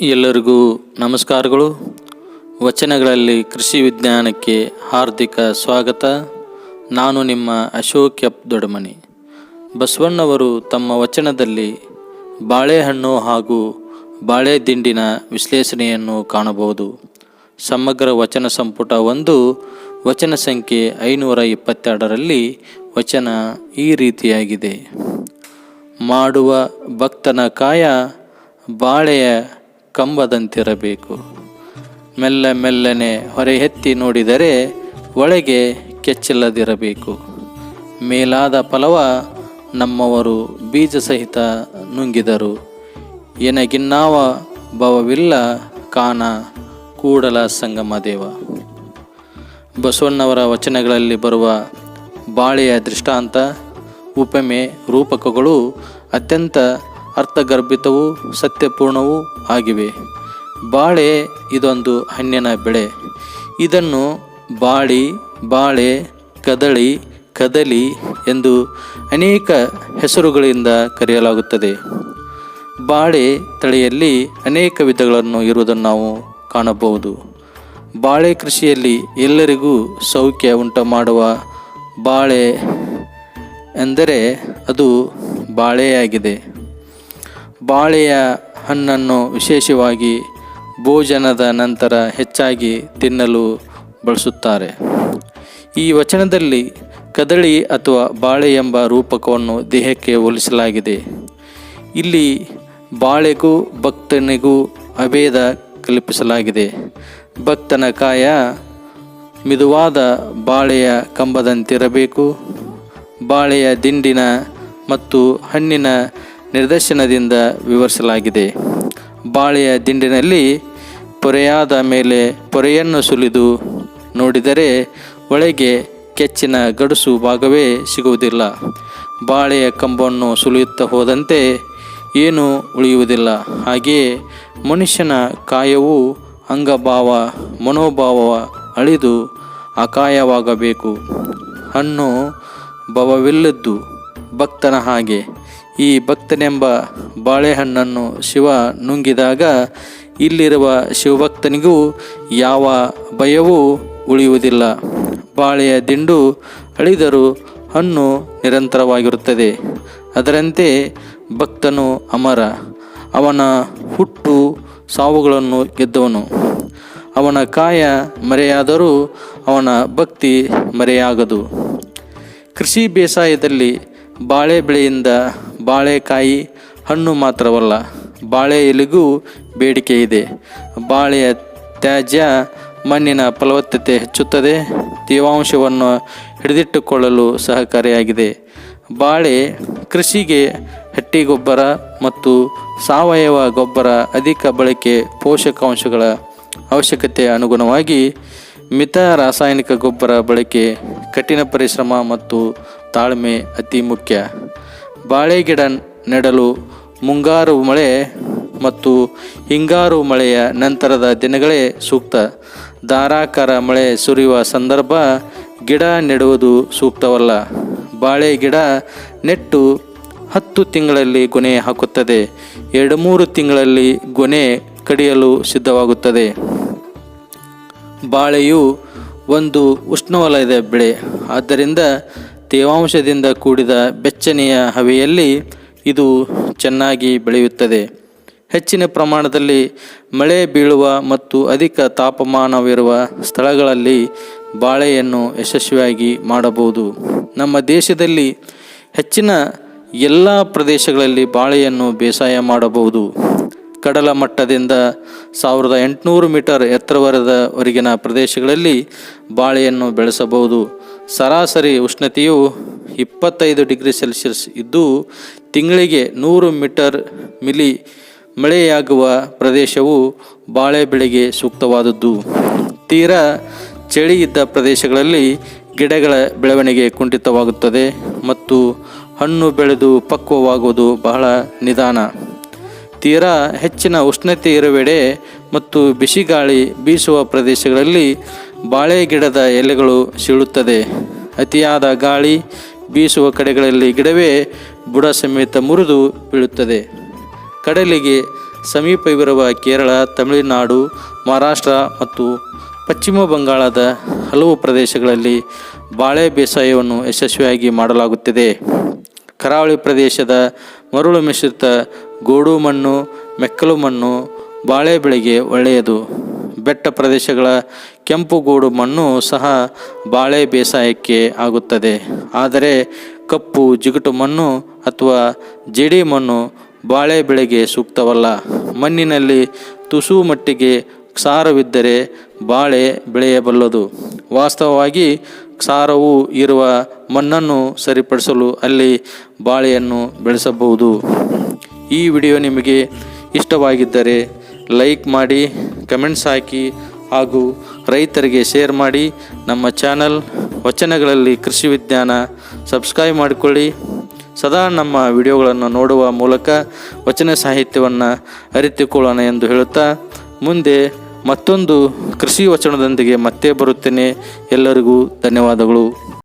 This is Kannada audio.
ಎಲ್ಲರಿಗೂ ನಮಸ್ಕಾರಗಳು. ವಚನಗಳಲ್ಲಿ ಕೃಷಿ ವಿಜ್ಞಾನಕ್ಕೆ ಹಾರ್ದಿಕ ಸ್ವಾಗತ. ನಾನು ನಿಮ್ಮ ಅಶೋಕ್ ಎಪ್ ದೊಡಮನಿ ಬಸವಣ್ಣವರು ತಮ್ಮ ವಚನದಲ್ಲಿ ಬಾಳೆಹಣ್ಣು ಹಾಗೂ ಬಾಳೆ ದಿಂಡಿನ ವಿಶ್ಲೇಷಣೆಯನ್ನು ಕಾಣಬಹುದು. ಸಮಗ್ರ ವಚನ ಸಂಪುಟ ಒಂದು, ವಚನ ಸಂಖ್ಯೆ ಐನೂರ ಇಪ್ಪತ್ತೆರಡರಲ್ಲಿ ವಚನ ಈ ರೀತಿಯಾಗಿದೆ. ಮಾಡುವ ಭಕ್ತನ ಕಾಯ ಬಾಳೆಯ ಕಂಬದಂತಿರಬೇಕು. ಮೆಲ್ಲ ಮೆಲ್ಲನೆ ಹೊರೆ ಎತ್ತಿ ನೋಡಿದರೆ ಒಳಗೆ ಕೆಚ್ಚಿಲ್ಲದಿರಬೇಕು ಮೇಲಾದ ಫಲವ ನಮ್ಮವರು ಬೀಜ ಸಹಿತ ನುಂಗಿದರು. ಎನಗಿನ್ನಾವ ಭವವಿಲ್ಲ ಕಾನ ಕೂಡಲ ಸಂಗಮ ದೇವ. ಬಸವಣ್ಣವರ ವಚನಗಳಲ್ಲಿ ಬರುವ ಬಾಳೆಯ ದೃಷ್ಟಾಂತ, ಉಪಮೆ, ರೂಪಕಗಳು ಅತ್ಯಂತ ಅರ್ಥಗರ್ಭಿತವೂ ಸತ್ಯಪೂರ್ಣವೂ ಆಗಿವೆ. ಬಾಳೆ ಇದೊಂದು ಹಣ್ಣಿನ ಬೆಳೆ. ಇದನ್ನು ಬಾಳಿ, ಬಾಳೆ, ಕದಳಿ, ಕದಲಿ ಎಂದು ಅನೇಕ ಹೆಸರುಗಳಿಂದ ಕರೆಯಲಾಗುತ್ತದೆ. ಬಾಳೆ ತಳಿಯಲ್ಲಿ ಅನೇಕ ವಿಧಗಳನ್ನು ಇರುವುದನ್ನು ನಾವು ಕಾಣಬಹುದು. ಬಾಳೆ ಕೃಷಿಯಲ್ಲಿ ಎಲ್ಲರಿಗೂ ಸೌಖ್ಯ ಉಂಟು ಮಾಡುವ ಬಾಳೆ ಎಂದರೆ ಅದು ಬಾಳೆಯಾಗಿದೆ. ಬಾಳೆಯ ಹಣ್ಣನ್ನು ವಿಶೇಷವಾಗಿ ಭೋಜನದ ನಂತರ ಹೆಚ್ಚಾಗಿ ತಿನ್ನಲು ಬಳಸುತ್ತಾರೆ. ಈ ವಚನದಲ್ಲಿ ಕದಳಿ ಅಥವಾ ಬಾಳೆ ಎಂಬ ರೂಪಕವನ್ನು ದೇಹಕ್ಕೆ ಹೋಲಿಸಲಾಗಿದೆ. ಇಲ್ಲಿ ಬಾಳೆಗೂ ಭಕ್ತನಿಗೂ ಅಭೇದ ಕಲ್ಪಿಸಲಾಗಿದೆ. ಭಕ್ತನ ಕಾಯ ಮಿದುವಾದ ಬಾಳೆಯ ಕಂಬದಂತಿರಬೇಕು. ಬಾಳೆಯ ದಿಂಡಿನ ಮತ್ತು ಹಣ್ಣಿನ ನಿದರ್ಶನದಿಂದ ವಿವರಿಸಲಾಗಿದೆ. ಬಾಳೆಯ ದಿಂಡಿನಲ್ಲಿ ಪೊರೆಯಾದ ಮೇಲೆ ಪೊರೆಯನ್ನು ಸುಲಿದು ನೋಡಿದರೆ ಒಳಗೆ ಕೆಚ್ಚಿನ ಗಡುಸು ಭಾಗವೇ ಸಿಗುವುದಿಲ್ಲ. ಬಾಳೆಯ ಕಂಬವನ್ನು ಸುಲಿಯುತ್ತಾ ಹೋದಂತೆ ಏನೂ ಉಳಿಯುವುದಿಲ್ಲ. ಹಾಗೆಯೇ ಮನುಷ್ಯನ ಕಾಯವು ಅಂಗಭಾವ ಮನೋಭಾವ ಅಳಿದು ಅಕಾಯವಾಗಬೇಕು. ಹಣ್ಣು ಭವವಿಲ್ಲದ್ದು ಭಕ್ತನ ಹಾಗೆ. ಈ ಭಕ್ತನೆಂಬ ಬಾಳೆಹಣ್ಣನ್ನು ಶಿವ ನುಂಗಿದಾಗ ಇಲ್ಲಿರುವ ಶಿವಭಕ್ತನಿಗೂ ಯಾವ ಭಯವೂ ಉಳಿಯುವುದಿಲ್ಲ. ಬಾಳೆಯ ದಿಂಡು ಅಳಿದರೂ ಹಣ್ಣು ನಿರಂತರವಾಗಿರುತ್ತದೆ. ಅದರಂತೆ ಭಕ್ತನು ಅಮರ. ಅವನ ಹುಟ್ಟು ಸಾವುಗಳನ್ನು ಗೆದ್ದವನು. ಅವನ ಕಾಯ ಮರೆಯಾದರೂ ಅವನ ಭಕ್ತಿ ಮರೆಯಾಗದು. ಕೃಷಿ ಬೇಸಾಯದಲ್ಲಿ ಬಾಳೆ ಬೆಳೆಯಿಂದ ಬಾಳೆಕಾಯಿ ಹಣ್ಣು ಮಾತ್ರವಲ್ಲ, ಬಾಳೆ ಎಲೆಗೂ ಬೇಡಿಕೆ ಇದೆ. ಬಾಳೆಯ ತ್ಯಾಜ್ಯ ಮಣ್ಣಿನ ಫಲವತ್ತತೆ ಹೆಚ್ಚುತ್ತದೆ, ತೇವಾಂಶವನ್ನು ಹಿಡಿದಿಟ್ಟುಕೊಳ್ಳಲು ಸಹಕಾರಿಯಾಗಿದೆ. ಬಾಳೆ ಕೃಷಿಗೆ ಹಟ್ಟಿಗೊಬ್ಬರ ಮತ್ತು ಸಾವಯವ ಗೊಬ್ಬರ ಅಧಿಕ ಬಳಕೆ ಪೋಷಕಾಂಶಗಳ ಅವಶ್ಯಕತೆ ಅನುಗುಣವಾಗಿ ಮಿತ ರಾಸಾಯನಿಕ ಗೊಬ್ಬರ ಬಳಕೆ ಕಠಿಣ ಪರಿಶ್ರಮ ಮತ್ತು ತಾಳ್ಮೆ ಅತಿ ಮುಖ್ಯ. ಬಾಳೆ ಗಿಡ ನೆಡಲು ಮುಂಗಾರು ಮಳೆ ಮತ್ತು ಹಿಂಗಾರು ಮಳೆಯ ನಂತರದ ದಿನಗಳೇ ಸೂಕ್ತ. ಧಾರಾಕಾರ ಮಳೆ ಸುರಿಯುವ ಸಂದರ್ಭ ಗಿಡ ನೆಡುವುದು ಸೂಕ್ತವಲ್ಲ. ಬಾಳೆ ಗಿಡ ನೆಟ್ಟು ಹತ್ತು ತಿಂಗಳಲ್ಲಿ ಗೊನೆ ಹಾಕುತ್ತದೆ. ಎರಡು ಮೂರು ತಿಂಗಳಲ್ಲಿ ಗೊನೆ ಕಡಿಯಲು ಸಿದ್ಧವಾಗುತ್ತದೆ. ಬಾಳೆಯು ಒಂದು ಉಷ್ಣವಲಯದ ಬೆಳೆ. ಆದ್ದರಿಂದ ತೇವಾಂಶದಿಂದ ಕೂಡಿದ ಬೆಚ್ಚನೆಯ ಹವೆಯಲ್ಲಿ ಇದು ಚೆನ್ನಾಗಿ ಬೆಳೆಯುತ್ತದೆ. ಹೆಚ್ಚಿನ ಪ್ರಮಾಣದಲ್ಲಿ ಮಳೆ ಬೀಳುವ ಮತ್ತು ಅಧಿಕ ತಾಪಮಾನವಿರುವ ಸ್ಥಳಗಳಲ್ಲಿ ಬಾಳೆಯನ್ನು ಯಶಸ್ವಿಯಾಗಿ ಮಾಡಬಹುದು. ನಮ್ಮ ದೇಶದಲ್ಲಿ ಹೆಚ್ಚಿನ ಎಲ್ಲ ಪ್ರದೇಶಗಳಲ್ಲಿ ಬಾಳೆಯನ್ನು ಬೇಸಾಯ ಮಾಡಬಹುದು. ಕಡಲ ಮಟ್ಟದಿಂದ ಸಾವಿರದ ಎಂಟುನೂರು ಮೀಟರ್ ಎತ್ತರವರದವರೆಗಿನ ಪ್ರದೇಶಗಳಲ್ಲಿ ಬಾಳೆಯನ್ನು ಬೆಳೆಸಬಹುದು. ಸರಾಸರಿ ಉಷ್ಣತೆಯು ಇಪ್ಪತ್ತೈದು ಡಿಗ್ರಿ ಸೆಲ್ಸಿಯಸ್ ಇದ್ದು, ತಿಂಗಳಿಗೆ ನೂರು ಮೀಟರ್ ಮಿಲಿ ಮಳೆಯಾಗುವ ಪ್ರದೇಶವು ಬಾಳೆ ಬೆಳೆಗೆ ಸೂಕ್ತವಾದದ್ದು. ತೀರಾ ಚಳಿ ಇದ್ದ ಪ್ರದೇಶಗಳಲ್ಲಿ ಗಿಡಗಳ ಬೆಳವಣಿಗೆ ಕುಂಠಿತವಾಗುತ್ತದೆ ಮತ್ತು ಹಣ್ಣು ಬೆಳೆದು ಪಕ್ವವಾಗುವುದು ಬಹಳ ನಿಧಾನ. ತೀರಾ ಹೆಚ್ಚಿನ ಉಷ್ಣತೆ ಇರುವೆಡೆ ಮತ್ತು ಬಿಸಿಗಾಳಿ ಬೀಸುವ ಪ್ರದೇಶಗಳಲ್ಲಿ ಬಾಳೆ ಗಿಡದ ಎಲೆಗಳು ಸೀಳುತ್ತದೆ ಅತಿಯಾದ ಗಾಳಿ ಬೀಸುವ ಕಡೆಗಳಲ್ಲಿ ಗಿಡವೇ ಬುಡ ಸಮೇತ ಮುರಿದು ಬೀಳುತ್ತದೆ. ಕಡಲಿಗೆ ಸಮೀಪವಿರುವ ಕೇರಳ, ತಮಿಳುನಾಡು, ಮಹಾರಾಷ್ಟ್ರ ಮತ್ತು ಪಶ್ಚಿಮ ಬಂಗಾಳದ ಹಲವು ಪ್ರದೇಶಗಳಲ್ಲಿ ಬಾಳೆ ಬೇಸಾಯವನ್ನು ಯಶಸ್ವಿಯಾಗಿ ಮಾಡಲಾಗುತ್ತಿದೆ. ಕರಾವಳಿ ಪ್ರದೇಶದ ಮರಳು ಮಿಶ್ರಿತ ಗೋಡು ಮಣ್ಣು ಮೆಕ್ಕಲು ಮಣ್ಣು ಬಾಳೆ ಬೆಳೆಗೆ ಒಳ್ಳೆಯದು. ಬೆಟ್ಟ ಪ್ರದೇಶಗಳ ಕೆಂಪು ಗೋಡು ಮಣ್ಣು ಸಹ ಬಾಳೆ ಬೇಸಾಯಕ್ಕೆ ಆಗುತ್ತದೆ. ಆದರೆ ಕಪ್ಪು ಜಿಗುಟು ಮಣ್ಣು ಅಥವಾ ಜೇಡಿ ಮಣ್ಣು ಬಾಳೆ ಬೆಳೆಗೆ ಸೂಕ್ತವಲ್ಲ. ಮಣ್ಣಿನಲ್ಲಿ ತುಸು ಮಟ್ಟಿಗೆ ಕ್ಷಾರವಿದ್ದರೆ ಬಾಳೆ ಬೆಳೆಯಬಲ್ಲದು. ವಾಸ್ತವವಾಗಿ ಕ್ಷಾರವು ಇರುವ ಮಣ್ಣನ್ನು ಸರಿಪಡಿಸಲು ಅಲ್ಲಿ ಬಾಳೆಯನ್ನು ಬೆಳೆಸಬಹುದು. ಈ ವಿಡಿಯೋ ನಿಮಗೆ ಇಷ್ಟವಾಗಿದ್ದರೆ ಲೈಕ್ ಮಾಡಿ ಕಮೆಂಟ್ಸ್ ಹಾಕಿ ಹಾಗೂ ರೈತರಿಗೆ ಶೇರ್ ಮಾಡಿ ನಮ್ಮ ಚಾನಲ್ ವಚನಗಳಲ್ಲಿ ಕೃಷಿ ವಿಜ್ಞಾನ ಸಬ್ಸ್ಕ್ರೈಬ್ ಮಾಡಿಕೊಳ್ಳಿ. ಸದಾ ನಮ್ಮ ವಿಡಿಯೋಗಳನ್ನು ನೋಡುವ ಮೂಲಕ ವಚನ ಸಾಹಿತ್ಯವನ್ನು ಅರಿತುಕೊಳ್ಳೋಣ ಎಂದು ಹೇಳುತ್ತಾ ಮುಂದೆ ಮತ್ತೊಂದು ಕೃಷಿ ವಚನದೊಂದಿಗೆ ಮತ್ತೆ ಬರುತ್ತೇನೆ. ಎಲ್ಲರಿಗೂ ಧನ್ಯವಾದಗಳು.